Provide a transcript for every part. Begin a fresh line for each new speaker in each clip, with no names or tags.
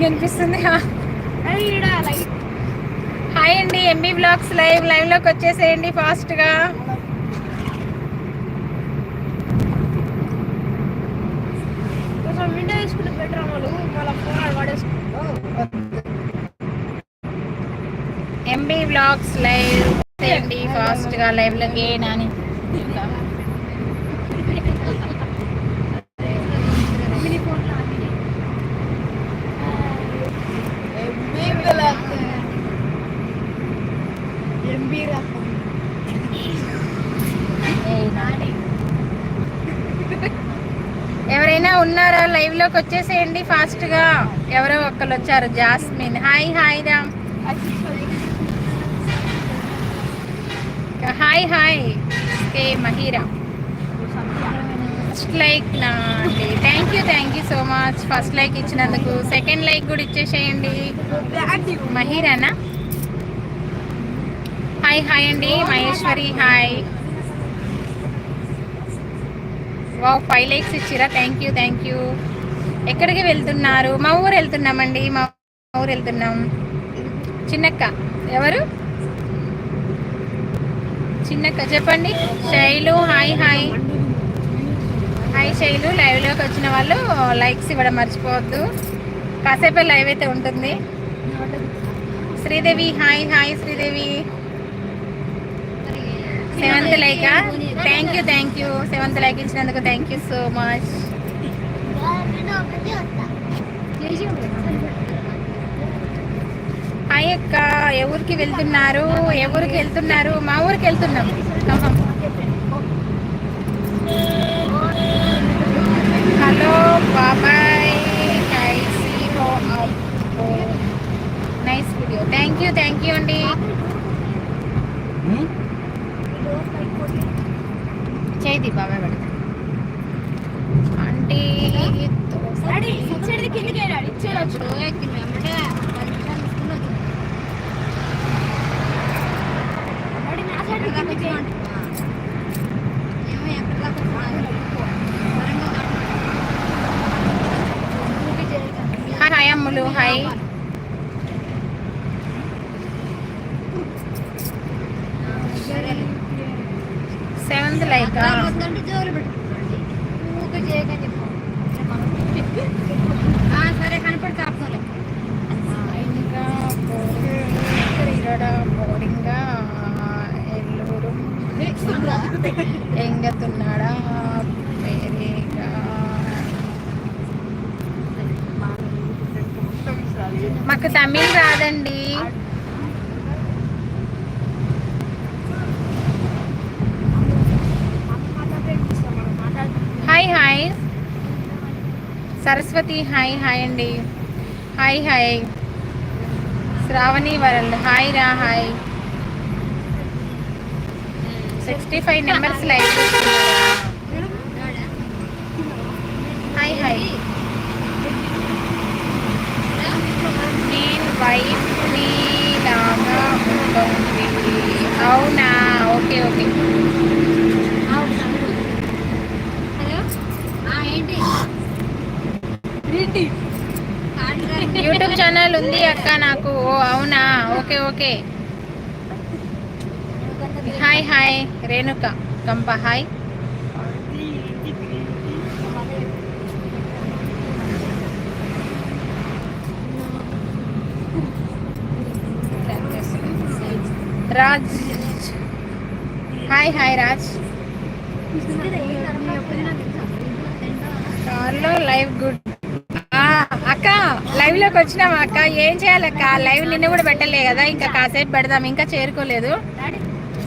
Ring అనిపిస్తుంది hi అండి MB blogs live లైవ్లోకి వచ్చేసేయండి ఫాస్ట్గా
కొంచెం విండో వేసుకుంటే బెటర్ వాళ్ళు వాళ్ళ ఫోన్ వాడేసుకుంటారు
ఎంబీ బ్లాగ్స్ లైవ్ చేయండి ఫాస్ట్గా లైవ్లోకి నాని
ఎంబీ రకం
ఏయ్ నాని. ఎవరైనా ఉన్నారా? లైవ్లోకి వచ్చేసేయండి ఫాస్ట్గా. ఎవరో ఒక్కరు వచ్చారు. Jasmine hi hi Ram hi hi K Mahira first like నా అండి thank you thank you so much first like ఇచ్చినందుకు. సెకండ్ లైక్ కూడా ఇచ్చేసేయండి. మహీరానా హాయ్ హాయ్ అండి. Maheshwari hi wow five likes ఇచ్చిరా? థ్యాంక్ యూ థ్యాంక్ యూ ఎక్కడికి వెళ్తున్నారు? మా ఊరు వెళ్తున్నామండి మా ఊరు వెళ్తున్నాం. చిన్నక్క ఎవరు? చిన్నక్క చెప్పండి. Sailu hi hi. Hi Sailu. లైవ్లోకి వచ్చిన వాళ్ళు లైక్స్ ఇవ్వడం మర్చిపోవద్దు. కాసేపే లైవ్ అయితే ఉంటుంది. Sridevi hi hi Sridevi. Seventh like thank you thank you seventh like ఇచ్చినందుకు thank you so much hi అక్క ఎవరికి వెళ్తున్నారు? ఎవరికి వెళ్తున్నారు? మా ఊరికి వెళ్తున్నాం. హలో బాబాయ్ nice video thank you thank you అండి. Hmm? చేయి బాబాయ్ పడతా అంటే
కిందికి వెళ్ళాడు ఇచ్చేయచ్చు
hi hi Ammulu hi seventh like
సరే కనపడి కాపుతాలే
ఇంకా క్రీడ బోరింగ్ ఎల్లూరు ఎంగతున్నాడా పేరేగా మాకు తమిళ్ రాదండి hi hi Saraswati hi hi అండి. Hi hi. Sravani world. Hi రా hi. Sixty five numbers like hi hi. నేను వైఫ్ లాగా ఉంటుంది అవునా? Okay okay. యూట్యూబ్ ఛానల్ ఉంది అక్క నాకు. ఓ అవునా? Okay okay. Hi hi. Renuka కంప hi. Raj. Hi hi Raj. కార్లో లైవ్ గుడ్ అక్క లైవ్లోకి వచ్చినావా అక్క? ఏం చేయాలక్క లైవ్ నిన్న కూడా పెట్టలే కదా ఇంకా కాసేపు పెడదాం ఇంకా చేరుకోలేదు.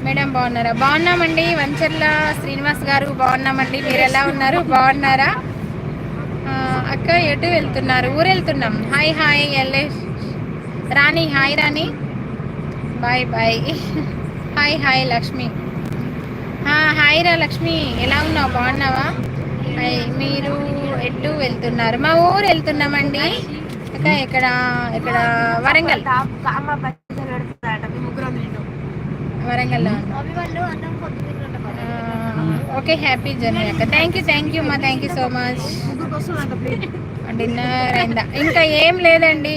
మేడం బాగున్నారా? బాగున్నామండి వంచర్ల శ్రీనివాస్ గారు బాగున్నామండి మీరు ఎలా ఉన్నారు? బాగున్నారా? అక్క ఎటు వెళ్తున్నారు? ఊరు వెళ్తున్నాం. Hi hi ఎల్లే Rani hi Rani. Bye bye hi hi Lakshmi. Hi రా లక్ష్మి. ఎలా ఉన్నావు? బాగున్నావా? హాయ్ మీరు? వెళ్తున్నారు. మా ఊరు వెళ్తున్నామండి. ఇక్కడ ఇక్కడ వరంగల్.
అమ్మ
వరంగల్లో ఓకే హ్యాపీ జర్నీ అక్క. థ్యాంక్ యూ థ్యాంక్ యూ మా thank you so much dinner అయిందా? ఇంకా ఏం లేదండి.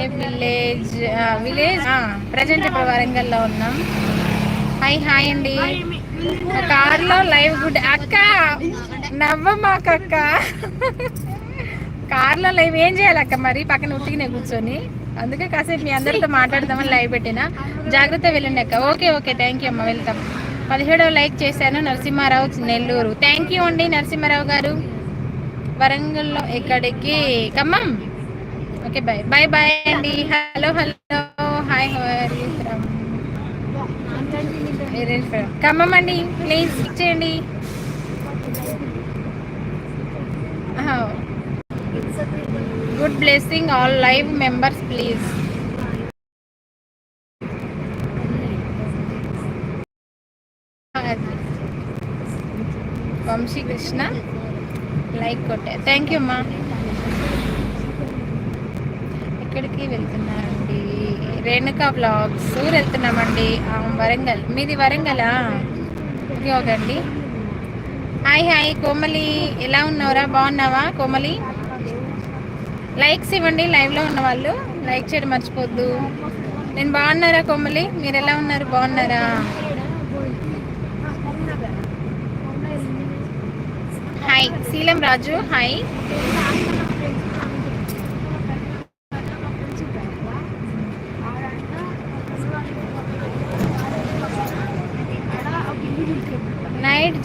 ఏ విలేజ్ విలేజ్ ప్రజెంట్ ఇప్పుడు వరంగల్లో ఉన్నాం. హాయ్ హాయ్ అండి. కార్లో లైవ్ గుడ్. అక్క నవ్వమాక అక్క కార్లో లైవ్ ఏం చేయాలి అక్క మరి? పక్కన ఉట్టిగానే కూర్చొని. అందుకే కాసేపు మీ అందరితో మాట్లాడదామని లైవ్ పెట్టినా. జాగ్రత్త వెళ్ళండి అక్క. Okay okay. థ్యాంక్ యూ అమ్మ. వెళ్తాం. పదిహేడవ లైక్ చేశాను నరసింహారావు నెల్లూరు. థ్యాంక్ యూ అండి నరసింహారావు గారు. వరంగల్లో ఎక్కడికి? Khammam. Okay bye bye bye అండి. Hello hello hi from Khammam అండి ప్లీజ్ చేయండి. Good blessing all live members please Vamsi Krishna like కొట్టే. థ్యాంక్ యూ అమ్మా ఎక్కడికి వెళ్తున్నారు? రేణుకా బ్లాగ్స్ ఊరు వెళ్తున్నామండి వరంగల్. మీది వరంగలా? అండి హాయ్ హాయ్ కోమలి. ఎలా ఉన్నావురా? బాగున్నావా కోమలి? లైక్స్ ఇవ్వండి లైవ్లో ఉన్న వాళ్ళు. లైక్ చేయడం మర్చిపోద్దు. నేను బాగున్నారా కోమలి? మీరు ఎలా ఉన్నారు? బాగున్నారా? Hi Seelam Raju. Hi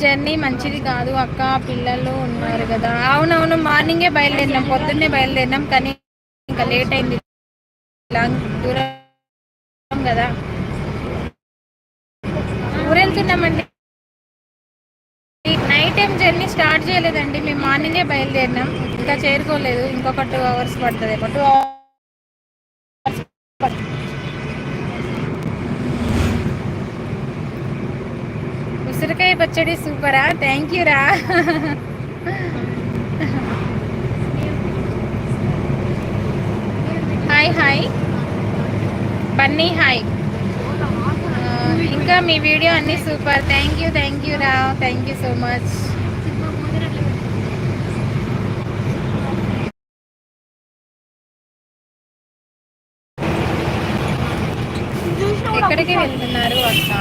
journey మంచిది కాదు అక్క పిల్లలు ఉన్నారు కదా. అవునవును మార్నింగే బయలుదేరినాం పొద్దున్నే బయలుదేరినాం కానీ ఇంకా లేట్ అయింది. లాంగ్ దూరం కదా. ఊరెళ్తున్నామండి. నైట్ టైం జర్నీ స్టార్ట్ చేయలేదండి. మేము మార్నింగే బయలుదేరినాం ఇంకా చేరుకోలేదు. ఇంకొక టూ అవర్స్ పడుతుంది ఒక టూ అవర్స్ ఉసిరికాయ పచ్చడి సూపరా థ్యాంక్ యూ రా హాయ్ హాయ్ బన్నీ హాయ్ ఆ, ఇంకా మీ వీడియో అన్ని super thank you thank you రా థ్యాంక్ యూ సో మచ్ ఎక్కడికి వెళ్తున్నారు అక్క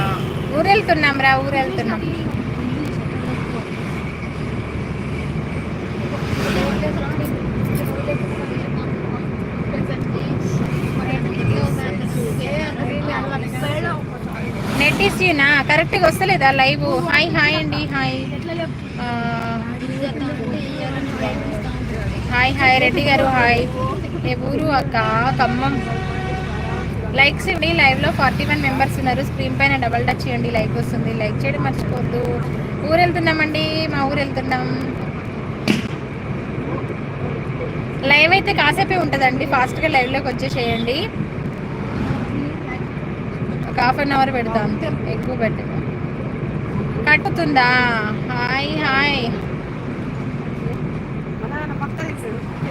ఊరు వెళ్తున్నాం రా ఊరు వెళ్తున్నాం నెట్ ఇష్యూనా కరెక్ట్గా వస్తలేదా లైవ్? హాయ్ హాయ్ అండి hi. Hi hi Reddy garu hi. ఏ ఊరు అక్క? ఖమ్మం. లైక్స్ ఇవ్వండి లైవ్లో ఫార్టీ వన్ మెంబర్స్ ఉన్నారు. స్క్రీన్ పైన డబల్ టచ్ చేయండి లైక్ వస్తుంది. లైక్ చేయడం మర్చిపోద్దు ఊరు వెళ్తున్నామండి మా ఊరు వెళ్తున్నాం లైవ్ అయితే కాసేపే ఉంటుందండి. ఫాస్ట్గా లైవ్లోకి వచ్చేసేయండి. ఒక హాఫ్ అన్ అవర్ పెడతాం అంతే ఎక్కువ పెట్టదు కట్టుతుందా? హాయ్ హాయ్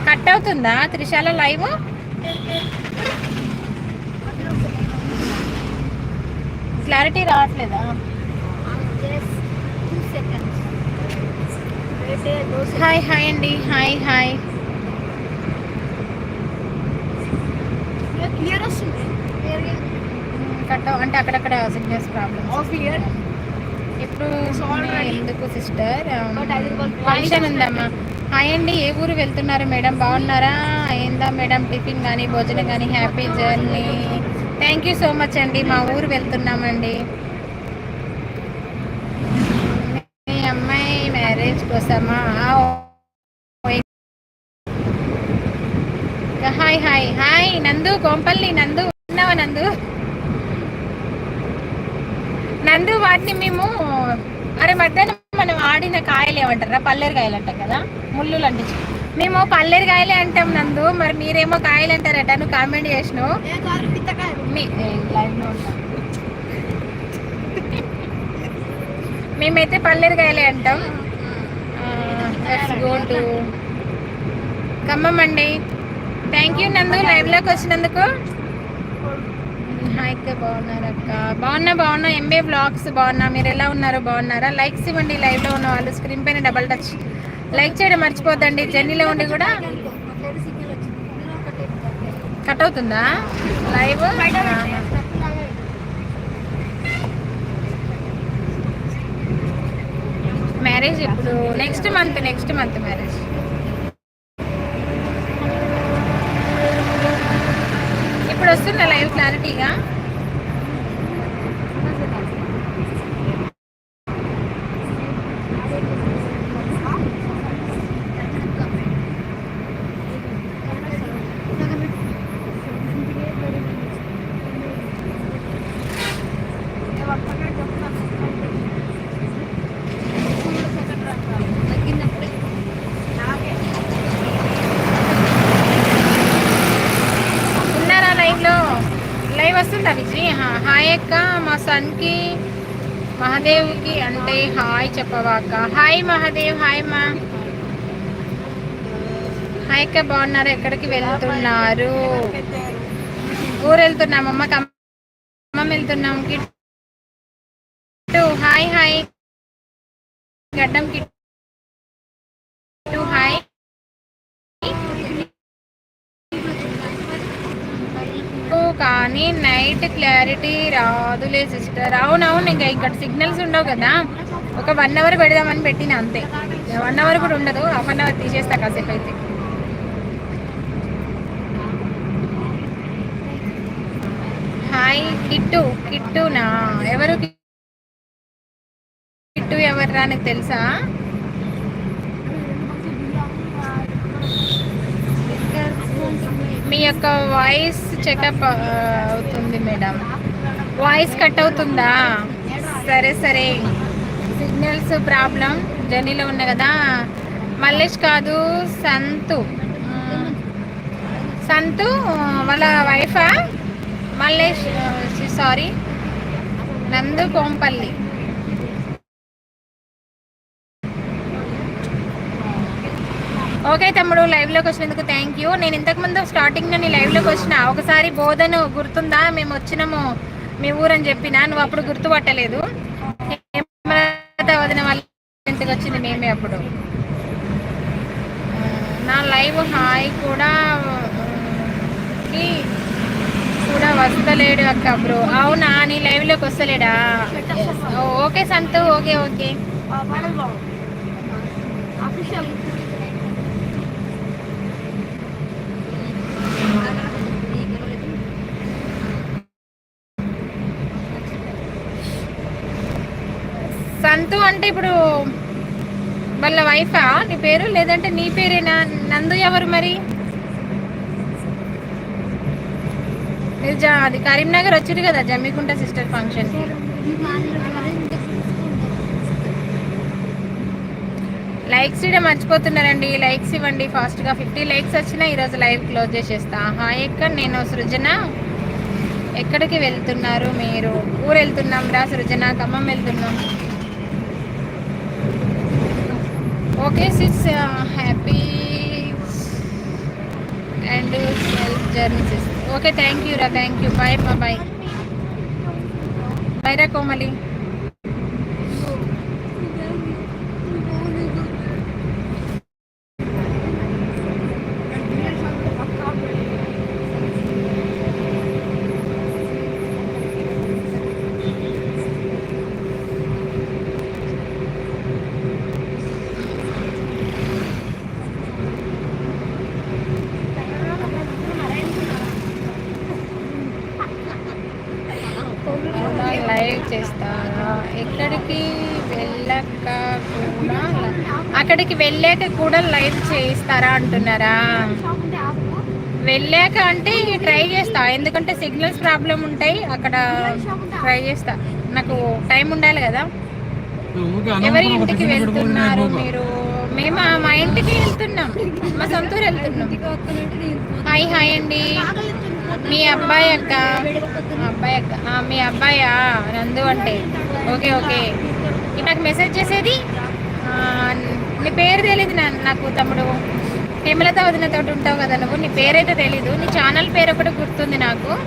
కట్ అవుతుందా త్రిశాల లైవ్? క్లారిటీ రావట్లేదా? హాయ్ హాయ్ అండి. హాయ్ హాయ్
క్లియర్ వస్తుంది
కట్ అంటే అక్కడక్కడ సిగ్నల్స్ ప్రాబ్లమ్ ఇప్పుడు. ఎందుకు సిస్టర్
work-
ఫంక్షన్ ఉందమ్మా. హాయ్ అండి ఏ ఊరు వెళ్తున్నారు మేడం? బాగున్నారా? అయిందా మేడం టిఫిన్ కానీ భోజనం కానీ happy journey thank you so much అండి. మా ఊరు వెళ్తున్నామండి. మీ అమ్మాయి మ్యారేజ్ కోసమా? Hi hi. హాయ్ నందు కోంపల్లి నందు. ఉన్నావా నందు? నందు వాటిని మేము అరే మధ్యాహ్నం మనం ఆడిన కాయలు ఏమంటారా? పల్లేరు కాయలు అంటాం కదా? ముళ్ళు అంటించి మేము పల్లేరు కాయలే అంటాం నందు. మరి మీరేమో కాయలు అంటారట నువ్వు కామెంట్ చేసినావు. మేమైతే పల్లేరు కాయలే అంటాం. గో టు ఖమ్మం అండి. థ్యాంక్ యూ నందు లైవ్లోకి వచ్చినందుకు. హాయ్ అక్క బాగున్నారు అక్క బాగున్నా బాగున్నా. ఎంబే బ్లాగ్స్ బాగున్నా. మీరు ఎలా ఉన్నారో బాగున్నారా? లైక్స్ ఇవ్వండి. లైవ్లో ఉన్న వాళ్ళు స్క్రీన్ పైన డబల్ టచ్ లైక్ చేయడం మర్చిపోద్దండి. జర్నీలో ఉండి కూడా కట్ అవుతుందా? లైవ్ మ్యారేజ్ ఇప్పుడు next month next month marriage వస్తుందా లైవ్ క్లారిటీగా ఉన్నారా లైవ్లో లైవ్ వస్తుందా విజయ్ హా- అక్క మా సన్కి మహాదేవ్కి అంటే హాయ్ చెప్పవాక. హాయ్ మహాదేవ్ హాయ్ మా. హాయ్ అక్క బాగున్నారు? ఎక్కడికి వెళ్తున్నారు? ఊరు వెళ్తున్నాం అమ్మ ఖమ్మం వెళ్తున్నాం. Kittu hi hi. Gaddam Kittu hi కానీ నైట్ క్లారిటీ రాదులే సిస్టర్ అవునవును ఇంకా ఇక్కడ సిగ్నల్స్ ఉండవు కదా. ఒక వన్ అవర్ పెడదామని పెట్టిన అంతే. వన్ అవర్ కూడా ఉండదు. హాఫ్ అన్ అవర్ తీసేస్తా కాసేపు అయితే. హాయ్ కిట్టు. కిట్టునా? ఎవరు కిట్టు? ఎవర్రా నీకు తెలుసా? మీ యొక్క వాయిస్ చెకప్ uh, అవుతుంది మేడం వాయిస్ కట్ అవుతుందా? సరే సరే. సిగ్నల్స్ ప్రాబ్లం జర్నీలో ఉన్నా కదా. మల్లేష్ కాదు సంతు. Hmm. సంతు వాళ్ళ వైఫా మల్లేష్ uh, సారీ నందు కోంపల్లి. ఓకే తమ్ముడు లైవ్లోకి వచ్చినందుకు థ్యాంక్ యూ నేను ఇంతకుముందు స్టార్టింగ్ నీ లైవ్లోకి వచ్చిన ఒకసారి బోధను గుర్తుందా? మేము వచ్చినాము మీ ఊరని చెప్పిన నువ్వు అప్పుడు గుర్తుపట్టలేదు. వదిన వాళ్ళ ఇంటికి వచ్చింది మేమే అప్పుడు. నా లైవ్ హాయ్ కూడా కూడా వస్తలేడు అక్క బ్రో అవునా? నీ లైవ్లోకి వస్తలేడా? ఓ, okay Santhu okay okay. Nandu అంటే ఇప్పుడు వాళ్ళ వైఫా నీ పేరు? లేదంటే నీ పేరేనా? నందు ఎవరు మరి? మీరు అది కరీంనగర్ వచ్చిరు కదా జమ్మికుంట సిస్టర్ ఫంక్షన్ లైక్స్ ఇవ్వడం మర్చిపోతున్నారండి. లైక్స్ ఇవ్వండి. ఫాస్ట్గా ఫిఫ్టీ లైక్స్ వచ్చినా ఈరోజు లైవ్ క్లోజ్ చేసేస్తా. హాయ్ ఎక్కడ? నేను సృజన. ఎక్కడికి వెళ్తున్నారు మీరు? ఊరు వెళ్తున్నాం రా సృజన. ఖమ్మం వెళ్తున్నాం. Okay sis happy and self journey sis okay thank you రా థ్యాంక్ యూ బాయ్ మా బాయ్ బాయ్ రా కోమలి అవునా, లైవ్ చేస్తారా ఎక్కడికి వెళ్ళక కూడా అక్కడికి వెళ్ళాక కూడా లైవ్ చేస్తారా అంటున్నారా? వెళ్ళాక అంటే ట్రై చేస్తా. ఎందుకంటే సిగ్నల్స్ ప్రాబ్లం ఉంటాయి అక్కడ ట్రై చేస్తా. నాకు టైం ఉండాలి కదా. ఎవరి ఇంటికి వెళ్తున్నారు మీరు? మేము మా ఇంటికి వెళ్తున్నాం. మా సొంతూరు వెళ్తున్నాం. హాయ్ హాయ్ అండి. మీ అబ్బాయి అక్క. అబ్బాయి అక్క. మీ అబ్బాయా? నందు అంటే. Okay okay. నాకు మెసేజ్ చేసేది? నీ పేరు తెలియదు నా- నాకు తమ్ముడు. హేమలత వదినతో ఉంటావు కదా నువ్వు నీ పేరైతే తెలీదు. నీ ఛానల్ పేరు ఒకటి గుర్తుంది నాకు.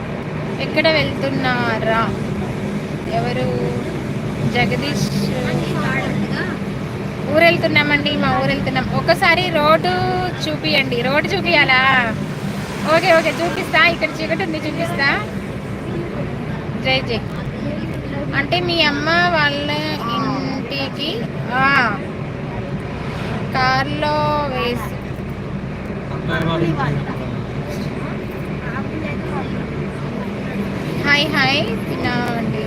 ఎక్కడ వెళ్తున్నారా? ఎవరు? జగదీష్. ఊరు వెళ్తున్నామండి మా ఊరు వెళ్తున్నాం ఒకసారి రోడ్డు చూపియండి. రోడ్డు చూపియాలా? ఓకే ఓకే చూపిస్తా. ఇక్కడ చీకటి ఉంది చూపిస్తా. జై జై. అంటే మీ అమ్మ వాళ్ళ ఇంటికి ఆ, కార్లో వేసి హాయ్ హాయ్ తినండి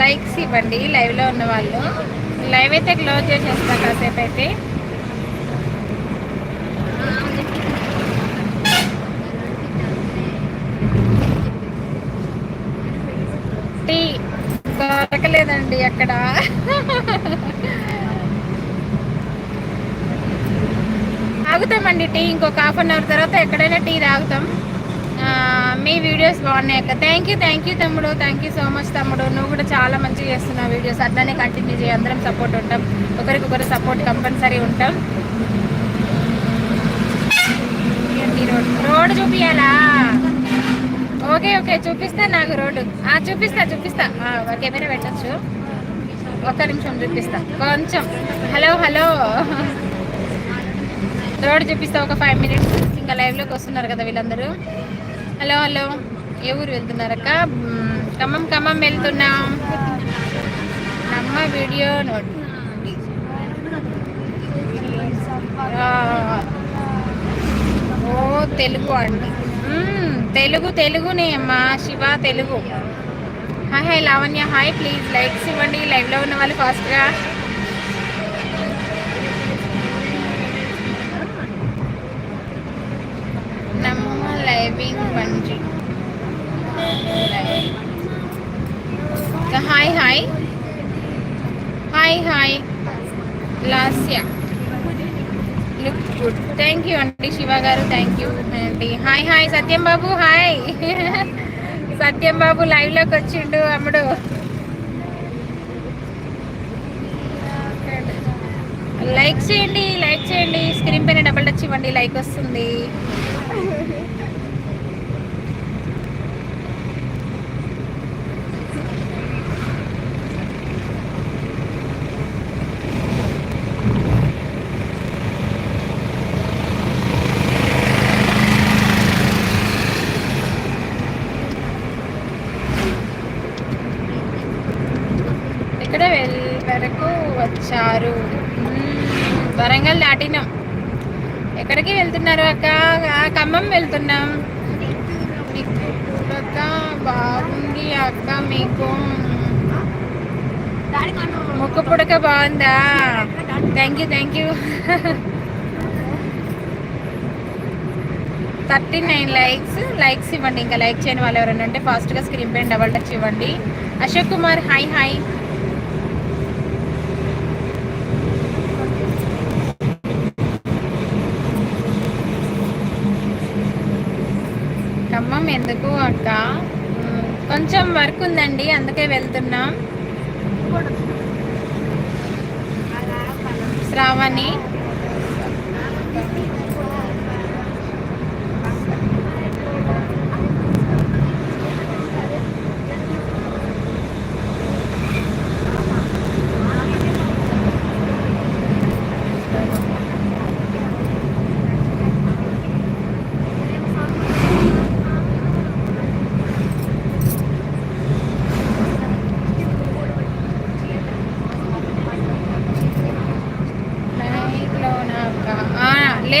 లైక్స్ ఇవ్వండి లైవ్లో ఉన్న వాళ్ళు. లైవ్ అయితే క్లోజ్ చేసేస్తాను కాసేపు అయితే టీ దొరకలేదండి అక్కడ. తాగుతామండి టీ ఇంకొక హాఫ్ అన్ అవర్ తర్వాత ఎక్కడైనా టీ తాగుతాం. మీ వీడియోస్ బాగున్నాయి అక్క. థ్యాంక్ యూ థ్యాంక్ యూ తమ్ముడు. థ్యాంక్ యూ సో మచ్ తమ్ముడు. నువ్వు కూడా చాలా మంచిగా చేస్తున్నావు వీడియోస్. అట్లానే కంటిన్యూ చేయి. అందరం సపోర్ట్ ఉంటాం. ఒకరికొకరు సపోర్ట్ కంపల్సరీ ఉంటాం. రోడ్డు చూపించాలా ఓకే ఓకే చూపిస్తా నాకు రోడ్డు. ఆ, చూపిస్తా చూపిస్తా. ఆ, కెమెరా పెట్టచ్చు. ఒక్క నిమిషం చూపిస్తా. కొంచెం. Hello hello. రోడ్డు చూపిస్తా ఒక ఫైవ్ మినిట్స్. ఇంకా లైవ్లోకి వస్తున్నారు కదా వీళ్ళందరూ. Hello hello. ఏ ఊరు వెళ్తున్నారక్క ఖమ్మం ఖమ్మం వెళ్తున్నాం. నమ్మ వీడియో నోట్. ఓ తెలుగు అండి. తెలుగు తెలుగునే అమ్మా Shiva Telugu. Hi hi Lavanya hi please likes ఇవ్వండి. లైవ్లో ఉన్న వాళ్ళు ఫాస్ట్గా నమ్మ living hi hi. Hi hi. Lasya. Good thank you అండి శివ గారు థ్యాంక్ యూ అండి hi hi Satyam Babu hi Satyam Babu లైవ్లోకి వచ్చిండు అమ్ముడు. లైక్ చేయండి లైక్ చేయండి. స్క్రీన్ పైన డబుల్ టచ్ ఇవ్వండి లైక్ వస్తుంది ఇక్కడ వెల్ వరకు వచ్చారు. వరంగల్ దాటినాం. ఎక్కడికి వెళ్తున్నారు అక్క? ఖమ్మం వెళ్తున్నాం. అక్క బాగుంది అక్క మీకు. ముక్కు పుడక బాగుందా? Thank you thank you thirty nine likes likes ఇవ్వండి. ఇంకా లైక్ చేయని వాళ్ళు ఎవరైనా ఉంటే ఫాస్ట్గా స్క్రీన్ పైన డబల్ టచ్ ఇవ్వండి. అశోక్ కుమార్ హాయ్ హాయ్ ఖమ్మం ఎందుకు అక్క? కొంచెం వర్క్ ఉందండి అందుకే వెళ్తున్నాం. శ్రావణి.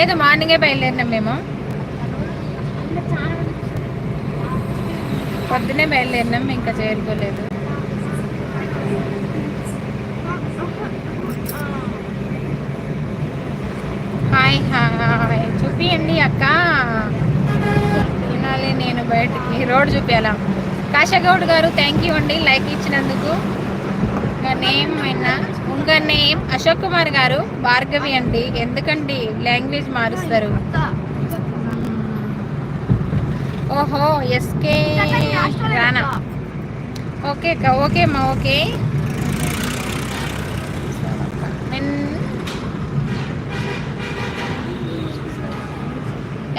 లేదు మార్నింగే బయలుదేరినాం మేము. పొద్దునే బయలుదేరినాం ఇంకా చేరుకోలేదు. Hi hi. చూపియండి అక్క. తినాలి నేను బయటికి రోడ్ చూపించాలా కాశగౌడ్ గారు థ్యాంక్ యూ అండి. లైక్ ఇచ్చినందుకు. నేమ్ అయినా ఉంగ నేమ్ అశోక్ కుమార్ గారు భార్గవి అండి. ఎందుకండి లాంగ్వేజ్ మారుస్తారు? ఓహో ఎస్కే రానా? ఓకే అక్క ఓకే అమ్మా ఓకే.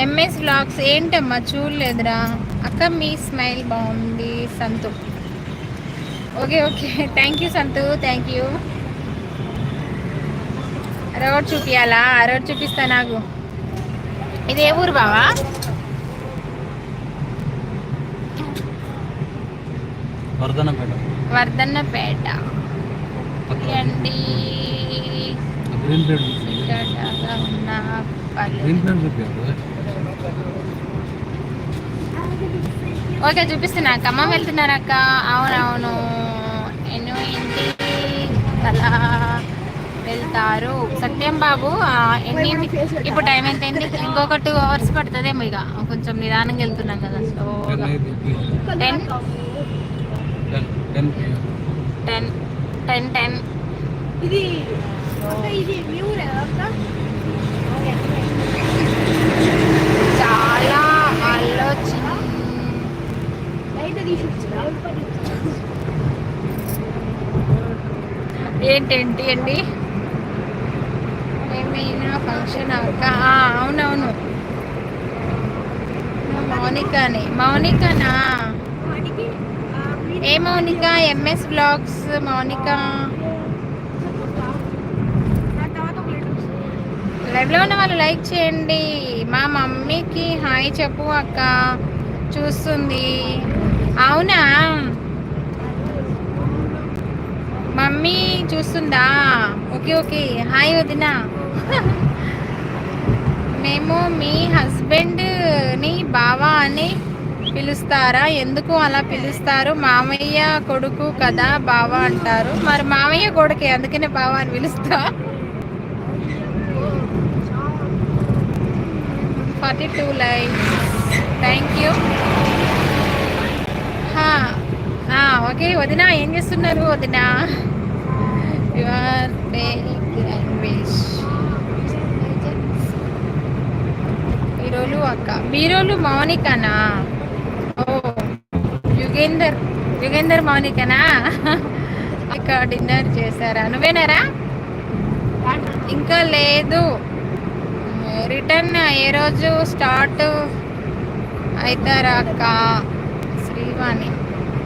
ఎంఎస్ బ్లాగ్స్ ఏంటమ్మా? చూడలేదురా. అక్క మీ స్మైల్ బాగుంది Santhu. Okay okay. Thank you Santhu. Thank you road చూపియాలా? Road చూపిస్తా నాకు. ఇది ఏ ఊరు బావా?
వర్ధనపేట.
వర్ధన్నపేట అండి ఓకే చూపిస్తున్నా ఖమ్మం వెళ్తున్నారా అక్క అవునవును. ఎన్నో ఇంటి అలా వెళ్తారు. సత్యం బాబు ఎన్ని ఇప్పుడు టైం ఎంత అయింది ఇంకొక టూ అవర్స్ పడుతుందేమో ఇక. కొంచెం నిదానంగా వెళ్తున్నాం కదా. So ten
ten
ten ten
ఇది అక్క ఇది మీ ఊరే అక్క?
చాలా ఆలోచన. ఏంటేంటి అండి ఏమైనా ఫంక్షన్ అక్క అవునవును. మౌనికాని. మౌనికనా? ఏ మౌనిక? MS blogs Mounika. లైవ్లో ఉన్న వాళ్ళు లైక్ చేయండి. మా మమ్మీకి హాయ్ చెప్పు అక్క. చూస్తుంది. అవునా? మమ్మీ చూస్తుందా? Okay okay. హాయ్ వదినా. మేము మీ హస్బెండ్ని బావా అని పిలుస్తారా? ఎందుకు అలా పిలుస్తారు? మామయ్య కొడుకు కదా బావా అంటారు. మరి మామయ్య కొడుకే అందుకనే బావా అని పిలుస్తా. Forty two likes thank you okay వదిన ఏం చేస్తున్నారు? వదిన యువర్ లాంగ్వేజ్ బీరోలు అక్క. బీరోలు మౌనికనా? ఓ యుగేందర్ యుగేందర్ మౌనికనా? అక్క డిన్నర్ చేశారా? నువ్వేనారా? ఇంకా లేదు. రిటర్న్ ఏ రోజు స్టార్ట్ అవుతారా అక్క? శ్రీవాణి.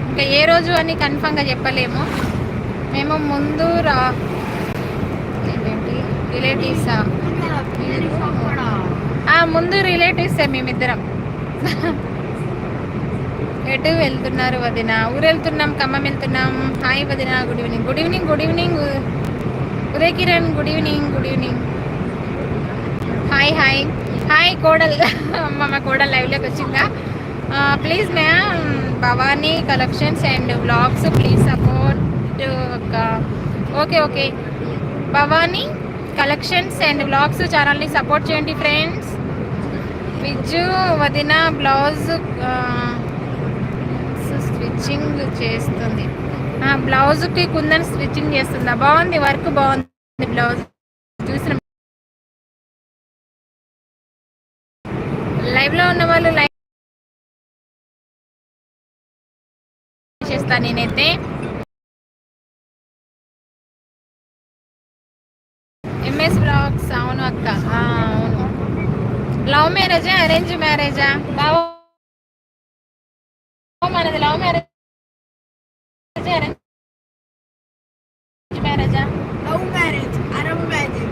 ఇంకా ఏ రోజు అని కన్ఫామ్గా చెప్పలేము. మేము ముందు రా. ఏంటి? రిలేటివ్సా? ముందు రిలేటివ్సే మేమిద్దరం. ఎటు వెళ్తున్నారు వదిన? ఊరు వెళ్తున్నాం ఖమ్మం వెళ్తున్నాం. హాయ్ వదిన good evening. Good evening good evening. Uday Kiran good evening good evening. Hi hi. Hi కోడల్. అమ్మ మా కోడల్ లైవ్లోకి వచ్చిందా? Please ma'am Bhavani collections and blogs please support okay okay. Bhavani collections and blogs ఛానల్ని సపోర్ట్ చేయండి friends Viju వదిన blouse stitching చేస్తుంది. ఆ, బ్లౌజ్కి కుందని స్టిచ్చింగ్ చేస్తుందా? బాగుంది వర్క్ బాగుంది బ్లౌజ్. చూసిన లైవ్లో ఉన్న వాళ్ళు లైవ్ చేస్తాను నేనైతే ఎంఎస్ బ్లాగ్స్ అవును అక్క ఆ, అవును లవ్ మ్యారేజా అరేంజ్ మ్యారేజా బావో మనది లవ్ మ్యారేజ్ అరేంజ్ మ్యారేజా
love marriage Arab marriage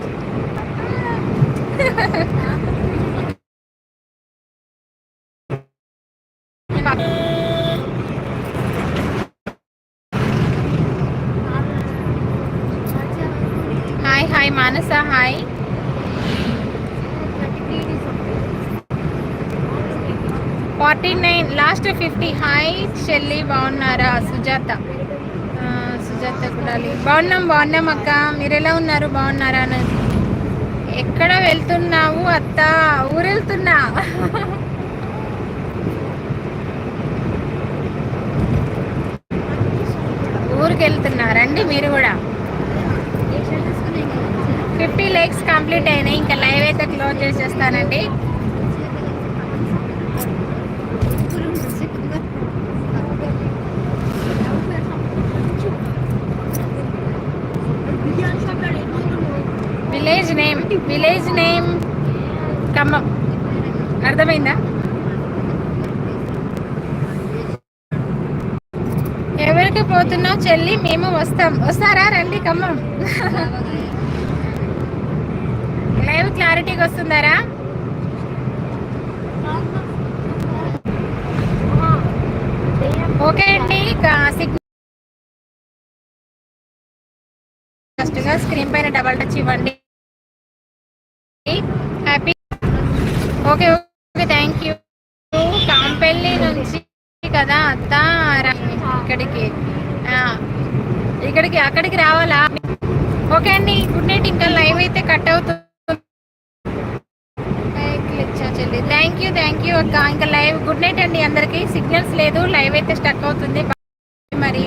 hi hi Manasa hi forty nine last fifty. Hi చెల్లి బాగున్నారా? సుజాత. సుజాత కుడాలి బాగున్నాం బాగున్నాం అక్క. మీరు ఎలా ఉన్నారు? బాగున్నారా అని ఎక్కడ వెళ్తున్నావు అత్త? ఊరు వెళ్తున్నా ఊరికి మీరు కూడా. ఫిఫ్టీ లైక్స్ కంప్లీట్ అయినాయి. ఇంకా లైవ్ అయితే close చేసేస్తానండి village name village name Khammam అర్థమైందా? ఎవరికి పోతున్నావు చెల్లి మేము వస్తాం. వస్తారా? రండి ఖమ్మం లైవ్ క్లారిటీగా వస్తుందారా ఓకే అండి. సిగ్నల్ ఫస్ట్ స్క్రీన్ పైన డబల్ టచ్ ఇవ్వండి. Happy okay okay thank you Kampelli నుంచి కదా అత్త రా- ఇక్కడికి. ఆ, ఇక్కడికి అక్కడికి రావాలా? ఓకే అండి గుడ్ నైట్ ఇంకా లైవ్ అయితే కట్ అవుతుంది. థ్యాంక్ యూ థ్యాంక్ యూ అక్క. ఇంకా లైవ్ గుడ్ నైట్ అండి అందరికి. సిగ్నల్స్ లేదు లైవ్ అయితే స్టక్ అవుతుంది. మరి.